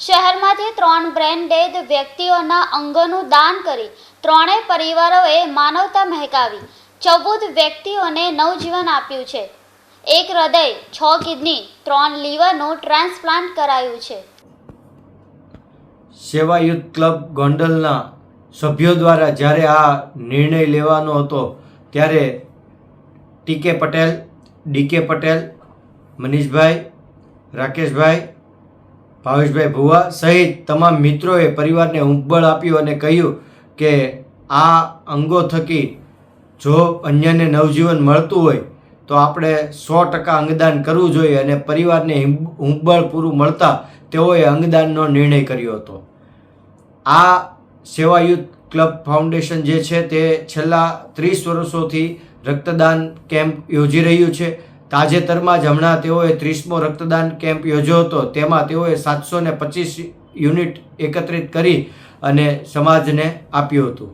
શહેરમાંથી ત્રણ brain dead વ્યક્તિઓના અંગોનું દાન કરી ત્રણેય પરિવારોએ માનવતા મહેકાવી. ચૌદ વ્યક્તિઓને નવજીવન આપ્યું છે. એક હૃદય, છ કિડની, ત્રણ લીવરનું ટ્રાન્સપ્લાન્ટ કરાયું છે. સેવાયુથ ક્લબ ગોંડલના સભ્યો દ્વારા જ્યારે આ નિર્ણય લેવાનો હતો, ત્યારે ટીકે પટેલ ડીકે પટેલ, મનીષભાઈ, રાકેશભાઈ ભાવેશભાઈ ભુવા સહિત તમામ મિત્રોએ પરિવારને ઉંબળ આપ્યું અને કહ્યું કે આ અંગો થકી જો અન્યને નવજીવન મળતું હોય તો આપણે સો ટકા અંગદાન કરવું જોઈએ અને પરિવારને હિંબ- હુંબળ પૂરું મળતા તેઓએ અંગદાનનો નિર્ણય કર્યો હતો. આ સેવાયુત ક્લબ ફાઉન્ડેશન જે છે તે છેલ્લા ત્રીસ વર્ષોથી રક્તદાન કેમ્પ યોજી રહ્યું છે. તાજેતરમાં જ હમણાં તેઓએ ત્રીસમો રક્તદાન કેમ્પ યોજ્યો હતો. તેમાં તેઓએ સાતસો ને પચીસ યુનિટ એકત્રિત કરી અને સમાજને આપ્યું હતું.